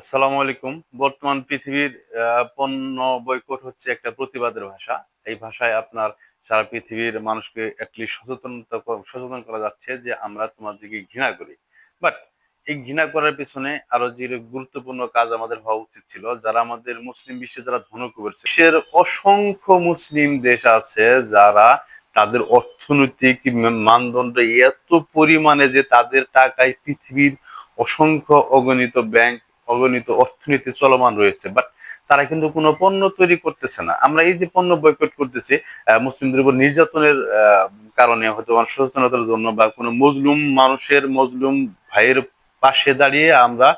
আসসালামু আলাইকুম। বর্তমান পৃথিবীর পণ্য বয়কট হচ্ছে একটা প্রতিবাদের ভাষা। এই ভাষায় আপনার সারা পৃথিবীর মানুষকে সচেতন করা যাচ্ছে যে আমরা তোমাদেরকে ঘৃণা করি। বাট এই ঘৃণা করার পিছনে আরও যে গুরুত্বপূর্ণ কাজ আমাদের হওয়া উচিত ছিল, যারা আমাদের মুসলিম বিশ্বে যারা ধনক করেছে, বিশ্বের অসংখ্য মুসলিম দেশ আছে যারা তাদের অর্থনৈতিক মানদণ্ড এত পরিমাণে যে তাদের টাকায় পৃথিবীর অসংখ্য অগণিত ব্যাংক অগণিত অর্থনীতি চলমান রয়েছে বাট তারা কিন্তু কোনো পণ্য তৈরি করতেছে না। আমরা এই যে পণ্য বয়কট করতেছি মুসলিমদের উপর নির্যাতনের কারণে হয়তো সচেতনতার জন্য বা কোনো মজলুম মানুষের মজলুম ভাইয়ের পাশে দাঁড়িয়ে আমরা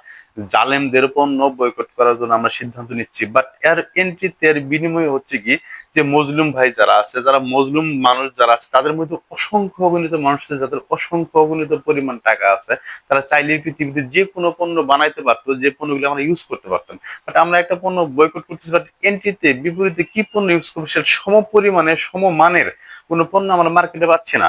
জালেমদের পণ্য বয়কট করার জন্য আমরা সিদ্ধান্ত নিচ্ছি। বাট এর এন্ট্রিতে এর বিনিময় হচ্ছে কি? যে মজলুম ভাই যারা আছে, যারা মজলুম মানুষ যারা আছে, তাদের মধ্যে অসংখ্য অগণিত মানুষ আছে, যাদের অসংখ্য অগণিত পরিমাণ টাকা আছে। তারা চাইলে পৃথিবীতে যে কোনো পণ্য বানাইতে পারতো, যে পণ্যগুলো আমরা ইউজ করতে পারতাম। বাট আমরা একটা পণ্য বয়কট করতেছি বাট এন্ট্রিতে বিপরীতে কি পণ্য ইউজ করব, সেটা সম পরিমাণে সম মানের কোনো পণ্য আমরা মার্কেটে পাচ্ছি না।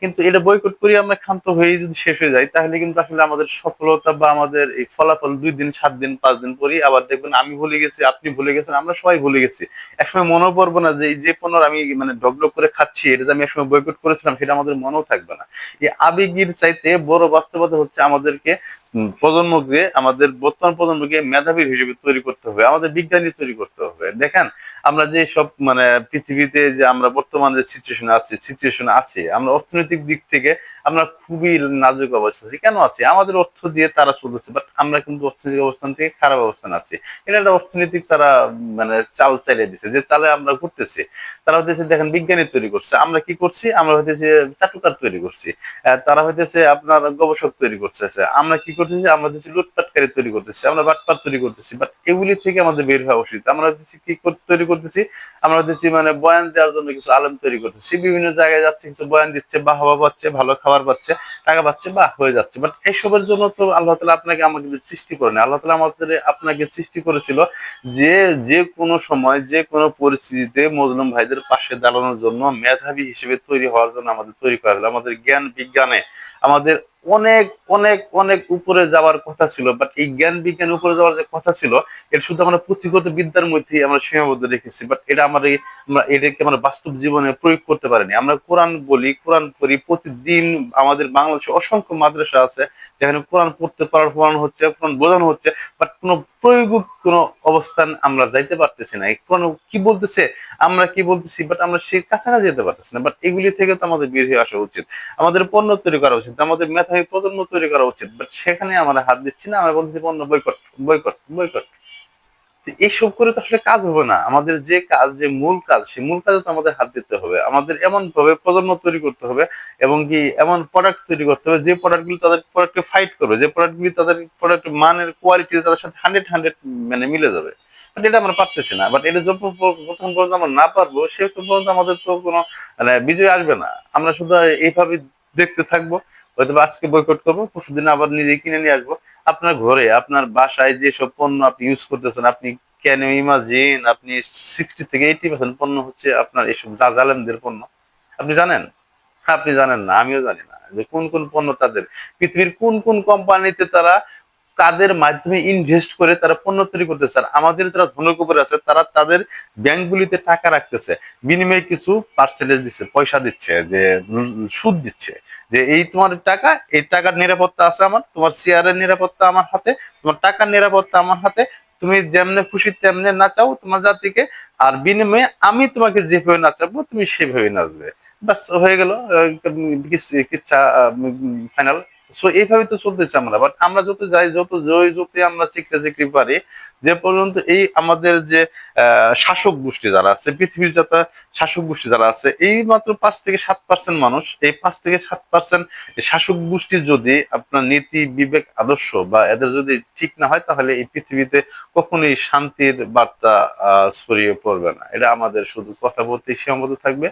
কিন্তু এটা বয়কট করি আমরা ক্ষান্ত হয়ে যদি শেষ হয়ে যায় তাহলে কিন্তু আসলে আমাদের সফলতা বা আমাদের এই ফলাফল দুই দিন, সাত দিন, পাঁচ দিন পরই আবার দেখবেন আমি ভুলে গেছি, আপনি ভুলে গেছেন, আমরা সবাই ভুলে গেছি। একসময় মনেও পড়ব না যে এই যে পণ্য আমি মানে ডগডগ করে খাচ্ছি, এটা যে আমি একসময় বয়কট করেছিলাম, সেটা আমাদের মনেও থাকবে না। এই আবেগের চাইতে বড় বাস্তবতা হচ্ছে আমাদেরকে প্রজন্মকে, আমাদের বর্তমান প্রজন্মকে মেধাবী হিসেবে তৈরি করতে হবে, আমাদের বিজ্ঞানী তৈরি করতে হবে। দেখেন, আমরা যে সব মানে পৃথিবীতে যে আমরা বর্তমান যে সিচুয়েশন আছি সিচুয়েশন আছে, আমরা অর্থনৈতিক দিক থেকে আমরা খুবই নাজুক অবস্থা আছি। কেন আছি? আমাদের অর্থ দিয়ে তারা চলতেছে বাট আমরা কিন্তু অর্থনৈতিক অবস্থান থেকে খারাপ অবস্থান আছি। এটা একটা অর্থনৈতিক তারা মানে চাল চালিয়ে দিচ্ছে যে চালে আমরা ঘুরতেছি। তারা হতেছে দেখেন, বিজ্ঞানী তৈরি করছে। আমরা কি করছি? আমরা হতেছে চাটুকার তৈরি করছি। তারা হইতেছে আপনার গবেষক তৈরি করতেছে। আমরা কি করতেছি, আমরা হচ্ছে লুটপাটকারী তৈরি করতেছি, আমরা বাটপাট তৈরি করতেছি বাট এগুলি থেকে আমাদের বের হওয়া উচিত। আমরা হচ্ছে কি তৈরি করতেছি? আমরা হচ্ছে মানে বয়ান দেওয়ার জন্য কিছু আলেম তৈরি করতেছি। বিভিন্ন জায়গায় যাচ্ছে, কিছু বয়ান দিচ্ছে, বা হাওয়া পাচ্ছে, ভালো খাবার পাচ্ছে, টাকা পাচ্ছে, বা হয়ে যাচ্ছে। বাট এইসবের জন্য তো আল্লাহ তালা আপনাকে আমাকে সৃষ্টি করেন আল্লাহ তালা আমাদের আপনাকে সৃষ্টি করেছিল যে যে কোনো সময়, যে কোনো পরিস্থিতিতে মজলুম ভাইদের পাশে দাঁড়ানোর জন্য মেধাবী হিসেবে তৈরি হওয়ার জন্য আমাদের তৈরি করা আমাদের জ্ঞান বিজ্ঞানে, আমাদের অনেক অনেক অনেক উপরে যাওয়ার কথা ছিল বাট এই জ্ঞান বিজ্ঞান উপরে যাওয়ার যে কথা ছিল, এটা শুধু আমরা পুঁথিগত বিদ্যার মধ্যে আমরা সীমাবদ্ধ রেখেছি বাট এটা আমরা এটাকে আমরা বাস্তব জীবনে প্রয়োগ করতে পারিনি। আমরা কোরআন বলি, কোরআন পড়ি, প্রতিদিন আমাদের বাংলাদেশে অসংখ্য মাদ্রাসা আছে, যেখানে কোরআন পড়তে পারার কোরআন হচ্ছে, কোরআন বোঝানো হচ্ছে বাট কোনো প্রয়োগ কোনো অবস্থান আমরা যাইতে পারতেছি না। কোন কি বলতেছে? আমরা কি বলতেছি? বাট আমরা সেই কাছাকাছি যেতে পারতেছি না। বাট এগুলি থেকে তো আমাদের বের হয়ে আসা উচিত। আমাদের পণ্য তৈরি করা উচিত। আমাদের মেধাবী প্রজন্ম তৈরি করা উচিত। বাট সেখানে আমরা হাত দিচ্ছি না। আমরা বলতেছি পণ্য বয়কট বয়কট বয়কট এইসব করে তো আসলে কাজ হবে না। আমাদের যে কাজ, যে মূল কাজ, সেই মূল কাজে তো আমাদের হাত দিতে হবে। আমাদের এমন ভাবে প্রজন্ম তৈরি করতে হবে এবং কি এমন প্রোডাক্ট তৈরি করতে হবে যে প্রোডাক্টগুলো তাদের প্রোডাক্টকে ফাইট করবে, যে প্রোডাক্টগুলি তাদের প্রোডাক্ট মানের কোয়ালিটি তাদের সাথে হান্ড্রেড হান্ড্রেড মানে মিলে যাবে। বাট এটা আমরা পারতেছি না। বাট এটা প- প্রথম পর্যন্ত আমরা না পারব, সে পর্যন্ত আমাদের তো কোনো মানে বিজয় আসবে না। আমরা শুধু এইভাবে দেখতে থাকব। হয়তো আজকে বয়কট করব, পরশু দিন আবার নিজে কিনে নিয়ে আসব। আপনার ঘরে, আপনার বাসায় যে সব পণ্য আপনি ইউজ করতেছেন, আপনি কেন ইমাজিন আপনি সিক্সটি থেকে এইটি পার্সেন্ট পণ্য হচ্ছে আপনার এইসব জাজালেমদের পণ্য। আপনি জানেন? আপনি জানেন না, আমিও জানি না যে কোন কোন পণ্য তাদের। পৃথিবীর কোন কোন কোম্পানিতে তারা তাদের মাধ্যমে ইনভেস্ট করে তারা পণ্য তৈরি করতেছে? আর আমাদের যারা ধনক উপরে আছে, তারা তাদের ব্যাংকগুলিতে টাকা রাখতেছে। বিনিময়ে কিছু পার্সেন্টেজ দিচ্ছে, পয়সা দিচ্ছে, যে সুদ দিচ্ছে। যে এই তোমার টাকা, এই টাকার নিরাপত্তা আছে আমার, তোমার শেয়ারের নিরাপত্তা আমার হাতে, তোমার টাকার নিরাপত্তা আমার হাতে। তুমি যেমনে খুশি তেমনে নাচাও তোমার জাতিকে, আর বিনিময়ে আমি তোমাকে যেভাবে নাচাবো তুমি সেভাবে নাচবে। বাস হয়ে গেল ফাইনাল সো এইভাবে তো চলতেছে আমরা। বাট আমরা যত যাই, যত জয় যত আমরা চিকরে চিকরি পারি, যে পর্যন্ত এই আমাদের যে শাসক গোষ্ঠী যারা আছে, পৃথিবীর যত শাসক গোষ্ঠী যারা আছে এই মাত্র পাঁচ থেকে সাত পার্সেন্ট মানুষ, এই পাঁচ থেকে সাত পার্সেন্ট শাসক গোষ্ঠী যদি আপনার নীতি, বিবেক, আদর্শ বা এদের যদি ঠিক না হয়, তাহলে এই পৃথিবীতে কখনোই শান্তির বার্তা ছড়িয়ে পড়বে না। এটা আমাদের শুধু কথা বলতে সীমাবদ্ধ থাকবে।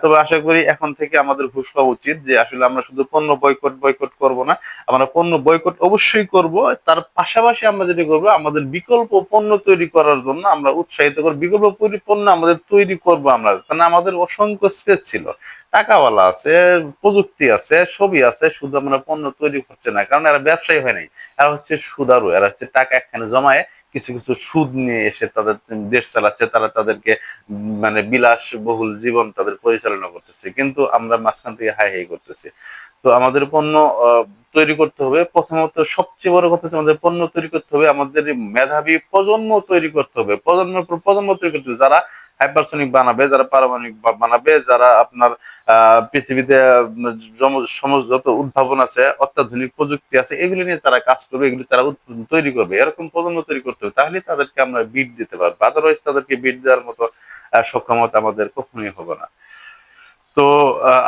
তবে আশা করি এখন থেকে আমাদের ঘোষণা উচিত যে আসলে আমরা শুধু পণ্য বয়কট বয়কট করব না, আমরা পণ্য বয়কট অবশ্যই করব। তার পাশাপাশি আমরা যেটা করব, আমাদের বিকল্প পণ্য তৈরি করার জন্য আমরা উৎসাহিত করব। বিকল্প পণ্য আমাদের তৈরি করব আমরা। কারণ আমাদের অসংখ্য স্পেস ছিল। টাকাওয়ালা আছে, প্রযুক্তি আছে, ছবি আছে, শুধু আমরা পণ্য তৈরি করছে না। কারণ এরা ব্যবসায়ী হয় নাই। এরা হচ্ছে সুদারু, এরা হচ্ছে টাকা একখানে জমায়ে। কিছু কিছু সুদ নিয়ে এসে তাদের দেশ চালাচ্ছে, তারা তাদেরকে মানে বিলাস বহুল জীবন তাদের পরিচালনা করতেছে। কিন্তু আমরা মাঝখান থেকে হাই হাই করতেছি। তো আমাদের পণ্য তৈরি করতে হবে। প্রথমত সবচেয়ে বড় কথা হচ্ছে আমাদের পণ্য তৈরি করতে হবে। আমাদের মেধাবী প্রজন্ম তৈরি করতে হবে। প্রজন্মের পর প্রজন্ম তৈরি করতে হবে। যারা হাইপারসনিক বানাবে, যারা পারমাণবিক বানাবে, যারা আপনার পৃথিবীতে যত উদ্ভাবন আছে, অত্যাধুনিক প্রযুক্তি আছে, এগুলি নিয়ে তারা কাজ করবে, এগুলি তারা তৈরি করবে। এরকম প্রজন্ম তৈরি করতে হবে তাহলে তাদেরকে আমরা বিট দিতে পারব। আদারওয়াইজ তাদেরকে বিট দেওয়ার মতো সক্ষমতা আমাদের কখনোই হবে না। তো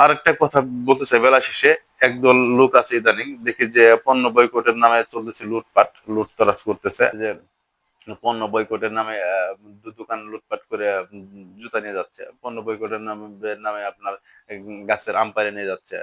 আরেকটা কথা বলতে চাই, বেলা শেষে একদল লোক আছে ইদানিং, দেখি যে পণ্য বয়কটের নামে চলতেছে লুটপাট, লুটতরাজ করতেছে। যে পণ্য বয়কটের নামে দোকান লুটপাট করে জুতা নিয়ে যাচ্ছে। পণ্য বয়কটের নামে নামে আপনার গাছের আম নিয়ে যাচ্ছে।